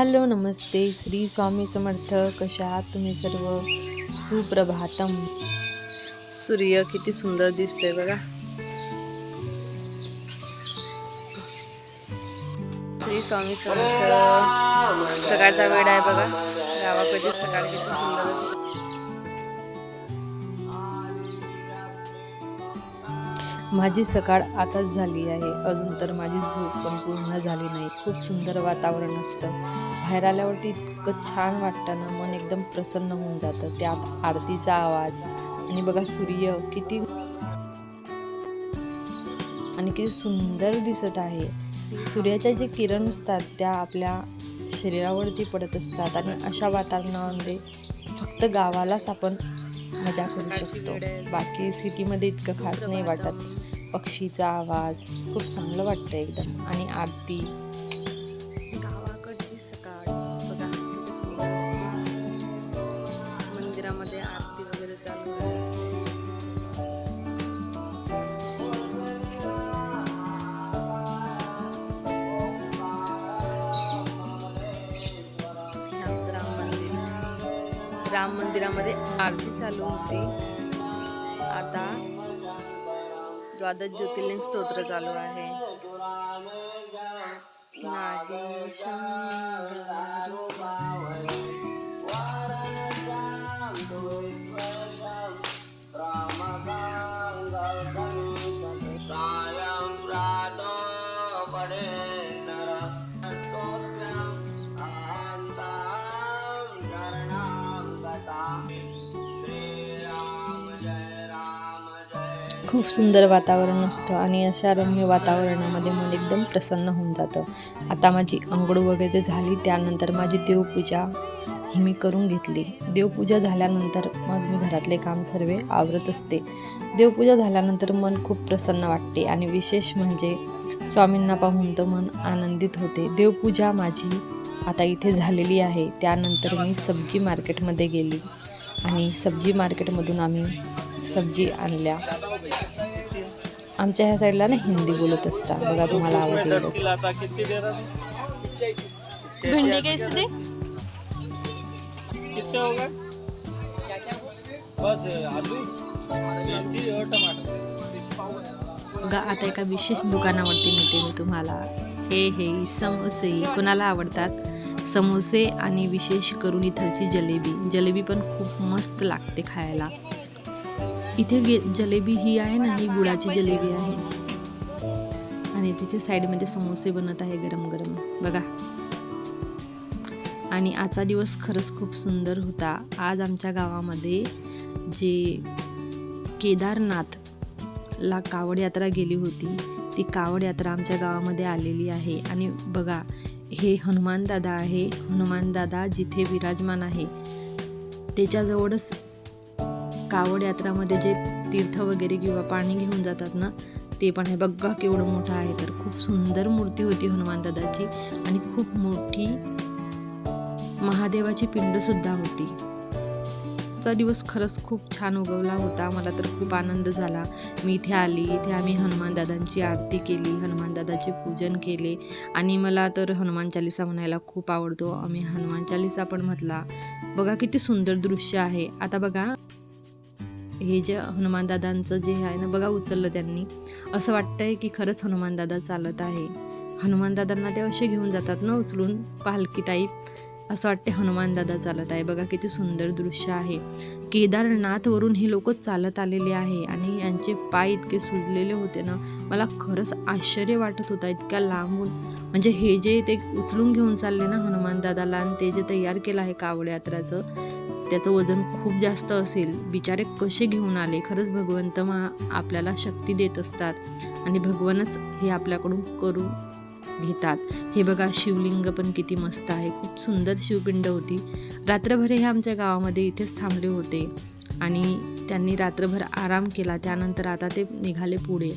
Hello नमस्ते. श्री स्वामी समर्थ. कशा आहात तुम्ही सर्व? सुप्रभातम. सूर्य किती सुंदर दिसतोय बघा. श्री स्वामी समर्थ. सकाळचा वेळ आहे बघा. गावाकडे सकाळ किती सुंदर असतो. माझी सकाळ आताच झाली आहे. अजून तर माझी झोप पण पूर्ण झाली नाही. खूप सुंदर वातावरण असतं. बाहेर आल्यावरती इतकं छान वाटतं ना मन एकदम प्रसन्न होऊन जातं. त्यात आरतीचा आवाज आणि बघा सूर्य किती आणि किती सुंदर दिसत आहे. सूर्याच्या जे किरण असतात त्या आपल्या शरीरावरती पडत असतात आणि अशा वातावरणामध्ये फक्त गावालाच आपण मजा करू शकतो. बाकी सिटीमध्ये इतकं खास नाही वाटत. पक्षीचा आवाज खूप चांगलं वाटतं एकदम. आणि आरती राम मंदिरामध्ये आरती चालू होती. आता द्वादश ज्योतिर्लिंग स्तोत्र चालू आहे. नागेश खूप सुंदर वातावरण असतं आणि अशा रम्य वातावरणामध्ये मन एकदम प्रसन्न होऊन जातं. आता माझी अंघोळ वगैरे झाली त्यानंतर माझी देवपूजा ही मी करून घेतली. देवपूजा झाल्यानंतर मग मी घरातले काम सर्व आवरत असते. देवपूजा झाल्यानंतर मन खूप प्रसन्न वाटते आणि विशेष म्हणजे स्वामींना पाहून तर मन आनंदित होते. देवपूजा माझी आता इथे झालेली आहे. त्यानंतर मी सब्जी मार्केटमध्ये गेली आणि सब्जी मार्केटमधून आम्ही सब्जी आणल्या. आमच्या ह्या साईडला ना हिंदी बोलत असता बघा तुम्हाला भिंडी कैसे टमाटर बघा आता एका विशेष दुकानावरती नेते मी तुम्हाला. हे हे समोसे. कोणाला आवडतात? समोसे आणि विशेष करून इथलची जलेबी. जलेबी पण खूप मस्त लागते खायला. इथे गे जलेबी ही आहे ना ही गुळाची जलेबी आहे. आणि तिथे साईडमध्ये समोसे बनत आहे गरम गरम. बघा. आणि आजचा दिवस खरंच खूप सुंदर होता. आज आमच्या गावामध्ये जे केदारनाथ ला कावड यात्रा गेली होती ती कावड यात्रा आमच्या गावामध्ये आलेली आहे. आणि बघा हे हनुमान दादा आहे. हनुमान दादा जिथे विराजमान आहे त्याच्याजवळच कावड यात्रामध्ये जे तीर्थ वगैरे किंवा पाणी घेऊन जातात ना ते पण आहे. बघा केवढं मोठं आहे तर. खूप सुंदर मूर्ती होती हनुमान दादाची आणि खूप मोठी महादेवाची पिंडसुद्धा होती. आजचा दिवस खरंच खूप छान उगवला होता. मला तर खूप आनंद झाला. मी इथे आली इथे आम्ही हनुमान दादांची आरती केली हनुमान दादाचे पूजन केले आणि मला तर हनुमान चालिसा म्हणायला खूप आवडतो. आम्ही हनुमान चालिसा पण म्हटला. बघा किती सुंदर दृश्य आहे. आता बघा. हे जे हनुमानदादांचं जे आहे ना बघा उचललं त्यांनी. असं वाटतंय की खरंच हनुमानदादा चालत आहे. हनुमानदादांना ते असे घेऊन जातात ना उचलून पालखी टाईप. असं वाटते हनुमानदादा चालत आहे. बघा किती सुंदर दृश्य आहे. केदारनाथवरून हे लोक चालत आलेले आहे आणि यांचे पाय इतके सुजलेले होते ना मला खरंच आश्चर्य वाटत होता इतक्या लांबून. म्हणजे हे जे ते उचलून घेऊन चालले ना हनुमानदादाला आणि ते जे तयार केलं आहे कावड यात्राचं त्याचं वजन खूप जास्त असेल बिचारे कसे घेऊन आले? खरंच भगवंत मा आपल्याला शक्ती देत असतात आणि भगवानच हे आपल्याकडून करू घेतात. हे बघा शिवलिंग पण किती मस्त आहे. खूप सुंदर शिवपिंड होती. रात्रभर हे आमच्या गावामध्ये इथेच थांबले होते आणि त्यांनी रात्रभर आराम केला. त्यानंतर आता ते निघाले पुढे.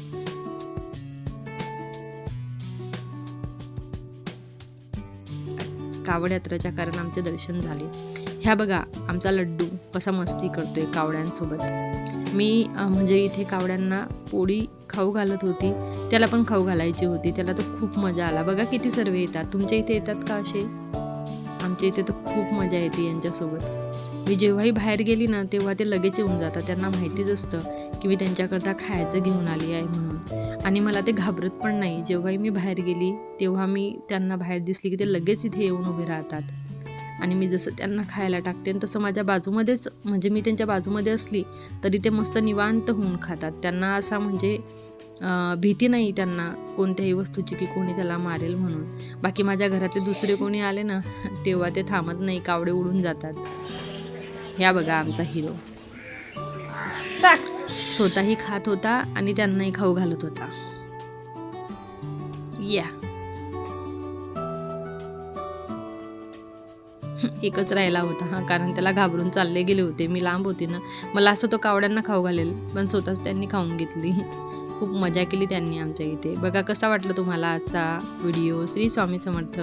कावड यात्राच्या कारण आमचे दर्शन झाले. ह्या बघा आमचा लड्डू कसा मस्ती करतो आहे कावड्यांसोबत. मी म्हणजे इथे कावड्यांना पोळी खाऊ घालत होती. त्याला पण खाऊ घालायची होती. त्याला तर खूप मजा आला. बघा किती सर्व येतात. तुमच्या इथे येतात का असे? आमच्या इथे तर खूप मजा येते यांच्यासोबत. मी जेव्हाही बाहेर गेली ना तेव्हा ते लगेच येऊन जातात. त्यांना माहितीच असतं की मी त्यांच्याकरता खायचं घेऊन आली आहे म्हणून. आणि मला ते घाबरत पण नाही. जेव्हाही मी बाहेर गेली तेव्हा मी त्यांना बाहेर दिसली की ते लगेच इथे येऊन उभे राहतात. आणि मी जसं त्यांना खायला टाकते आणि तसं माझ्या बाजूमध्येच म्हणजे मी त्यांच्या बाजूमध्ये असली तरी ते मस्त निवांत होऊन खातात. त्यांना असा म्हणजे भीती नाही त्यांना कोणत्याही वस्तूची की कोणी त्याला मारेल म्हणून. बाकी माझ्या घरातले दुसरे कोणी आले ना तेव्हा ते थांबत नाही कावडे उडून जातात. ह्या बघा आमचा हिरो स्वतःही खात होता आणि त्यांनाही खाऊ घालत होता. या एकच राहिला होता हा कारण त्याला घाबरून चालले गेले होते. मी लांब होती ना. मला असं तो कावड्यांना खाऊ घालेल पण स्वतःच त्यांनी खाऊन घेतली. खूप मजा केली त्यांनी आमच्या इथे. बघा कसा वाटला तुम्हाला आजचा व्हिडिओ श्री स्वामी समर्थ.